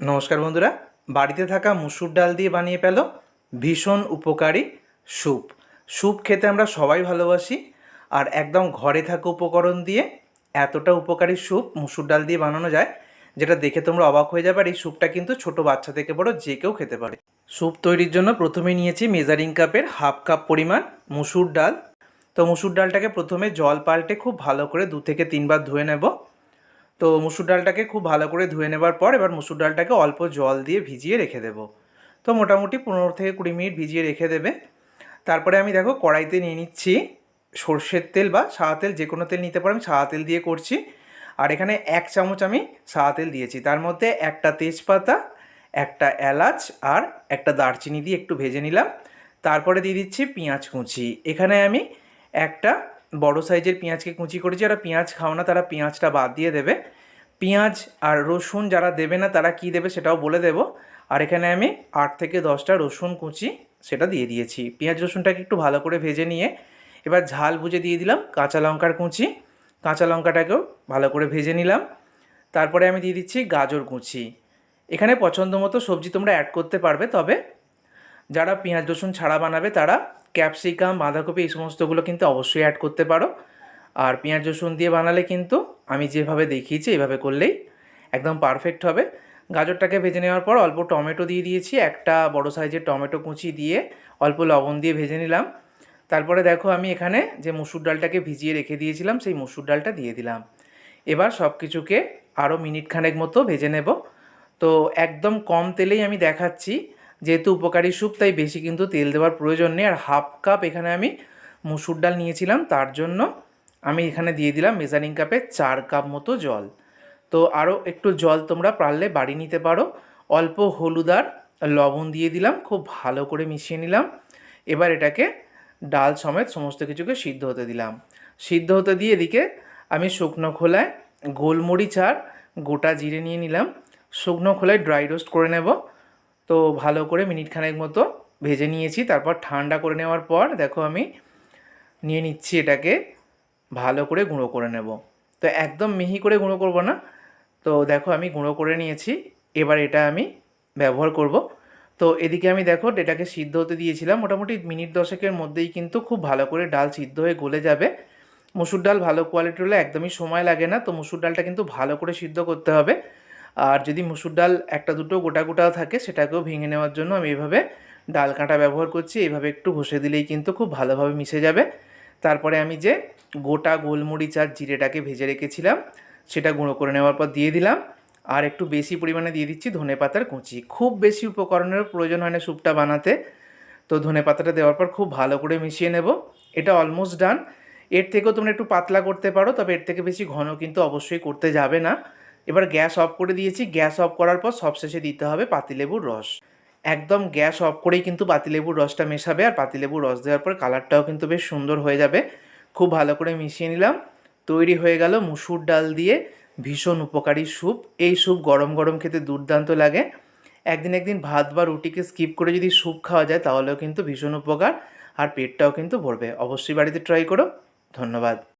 নমস্কার বন্ধুরা, বাড়িতে থাকা মুসুর ডাল দিয়ে বানিয়ে পেল ভীষণ উপকারী স্যুপ। স্যুপ খেতে আমরা সবাই ভালোবাসি, আর একদম ঘরে থাকা উপকরণ দিয়ে এতটা উপকারী স্যুপ মুসুর ডাল দিয়ে বানানো যায়, যেটা দেখে তোমরা অবাক হয়ে যাবে, আর এই স্যুপটা কিন্তু ছোট বাচ্চা থেকে বড় যে কেউ খেতে পারে। স্যুপ তৈরির জন্য প্রথমে নিয়েছি মেজারিং কাপের হাফ কাপ পরিমাণ মুসুর ডাল। তো মুসুর ডালটাকে প্রথমে জল পাল্টে খুব ভালো করে দু থেকে তিনবার ধুয়ে নেব। তো মুসুর ডালটাকে খুব ভালো করে ধুয়ে নেবার পর এবার মুসুর ডালটাকে অল্প জল দিয়ে ভিজিয়ে রেখে দেবো। তো মোটামুটি পনেরো থেকে কুড়ি মিনিট ভিজিয়ে রেখে দেবে। তারপরে আমি দেখো কড়াইতে নিয়ে নিচ্ছি সর্ষের তেল বা সাদা তেল, যে কোনো তেল নিতে পারো, আমি সাদা তেল দিয়ে করছি। আর এখানে এক চামচ আমি সাদা তেল দিয়েছি। তার মধ্যে একটা তেজপাতা, একটা এলাচ আর একটা দারচিনি দিয়ে একটু ভেজে নিলাম। তারপরে দিয়ে দিচ্ছি পেঁয়াজ কুচি। এখানে আমি একটা বড় সাইজের পেঁয়াজকে কুচি করেছি যারা পেঁয়াজ খাও না, তারা পেঁয়াজটা বাদ দিয়ে দেবে। পেঁয়াজ আর রসুন যারা দেবে না, তারা কি দেবে সেটাও বলে দেবো। আর এখানে আমি আট থেকে দশটা রসুন কুচি সেটা দিয়ে দিয়েছি। পেঁয়াজ রসুনটাকে একটু ভালো করে ভেজে নিয়ে এবার ঝাল বুঝে দিয়ে দিলাম কাঁচা লঙ্কার কুচি। কাঁচা লঙ্কাটাকেও ভালো করে ভেজে নিলাম। তারপরে আমি দিয়ে দিচ্ছি গাজর কুচি। এখানে পছন্দ মতো সবজি তোমরা অ্যাড করতে পারবে, তবে যারা পেঁয়াজ, রসুন ছাড়া বানাবে তারা ক্যাপসিকাম, বাঁধাকপি এই সমস্তগুলো কিন্তু অবশ্যই অ্যাড করতে পারো। আর পেঁয়াজ, রসুন দিয়ে বানালে কিন্তু আমি যেভাবে দেখিয়েছি এভাবে করলেই একদম পারফেক্ট হবে। গাজরটাকে ভেজে নেওয়ার পর অল্প টমেটো দিয়ে দিয়েছি, একটা বড় সাইজের টমেটো কুচি দিয়ে অল্প লবণ দিয়ে ভেজে নিলাম। তারপরে দেখো আমি এখানে যে মুসুর ডালটাকে ভিজিয়ে রেখে দিয়েছিলাম, সেই মুসুর ডালটা দিয়ে দিলাম। এবার সব কিছুকে আরও মিনিট খানেক মতো ভেজে নেব। তো একদম কম তেলেই আমি দেখাচ্ছি যেহেতু উপকারী স্যুপ, তাই বেশি কিন্তু তেল দেওয়ার প্রয়োজন নেই। আর হাফ কাপ এখানে আমি মুসুর ডাল নিয়েছিলাম, তার জন্য আমি এখানে দিয়ে দিলাম মেজারিং কাপে চার কাপ মতো জল। তো আরও একটু জল তোমরা পারলে বাড়ি নিতে পারো। অল্প হলুদ আর লবণ দিয়ে দিলাম, খুব ভালো করে মিশিয়ে নিলাম। এবার এটাকে ডাল সমেত সমস্ত কিছুকে সিদ্ধ হতে দিলাম। সিদ্ধ হতে দিয়ে এদিকে আমি শুকনো খোলায় গোলমরিচ আর গোটা জিরে নিয়ে নিলাম। শুকনো খোলায় ড্রাই রোস্ট করে নেব। তো ভালো করে মিনিট খানেক মতো ভেজে নিয়েছি। তারপর ঠান্ডা করে নেওয়ার পর দেখো আমি নিয়ে নিচ্ছি এটাকে, ভালো করে গুঁড়ো করে নেব। তো একদম মিহি করে গুঁড়ো করব না। তো দেখো আমি গুঁড়ো করে নিয়েছি, এবার এটা আমি ব্যবহার করব। তো এদিকে আমি দেখো এটাকে সিদ্ধ হতে দিয়েছিলাম। মোটামুটি মিনিট দশেকের মধ্যেই কিন্তু খুব ভালো করে ডাল সিদ্ধ হয়ে গলে যাবে। মুসুর ডাল ভালো কোয়ালিটির হলে একদমই সময় লাগে না। তো মুসুর ডালটা কিন্তু ভালো করে সিদ্ধ করতে হবে। আর যদি মুসুর ডাল একটা দুটো গোটা গোটা থাকে, সেটাকেও ভেঙে নেওয়ার জন্য আমি এভাবে ডাল কাঁটা ব্যবহার করছি। এভাবে একটু ঘষে দিলেই কিন্তু খুব ভালোভাবে মিশে যাবে। তারপরে আমি যে গোটা গোলমরিচ আর জিরেটাকে ভেজে রেখেছিলাম, সেটা গুঁড়ো করে নেওয়ার পর দিয়ে দিলাম। আর একটু বেশি পরিমাণে দিয়ে দিচ্ছি ধনে পাতার কুচি। খুব বেশি উপকরণের প্রয়োজন হয় না স্যুপটা বানাতে। তো ধনে পাতাটা দেওয়ার পর খুব ভালো করে মিশিয়ে নেব। এটা অলমোস্ট ডান। এর থেকেও তোমরা একটু পাতলা করতে পারো, তবে এর থেকে বেশি ঘন কিন্তু অবশ্যই করতে যাবে না। এবার গ্যাস অফ করে দিয়েছি। গ্যাস অফ করার পর সবশেষে দিতে হবে পাতিলেবুর রস। একদম গ্যাস অফ করেই কিন্তু পাতিলেবুর রসটা মেশাবে আর পাতিলেবুর রস দেওয়ার পর কালারটাও কিন্তু বেশ সুন্দর হয়ে যাবে। খুব ভালো করে মিশিয়ে নিলাম। তৈরি হয়ে গেল মুসুর ডাল দিয়ে ভীষণ উপকারী স্যুপ। এই স্যুপ গরম গরম খেতে দুর্দান্ত লাগে। একদিন একদিন ভাত বা রুটিকে স্কিপ করে যদি স্যুপ খাওয়া যায় তাহলেও কিন্তু ভীষণ উপকার। আর পেটটাও কিন্তু ভরবে। অবশ্যই বাড়িতে ট্রাই করো। ধন্যবাদ।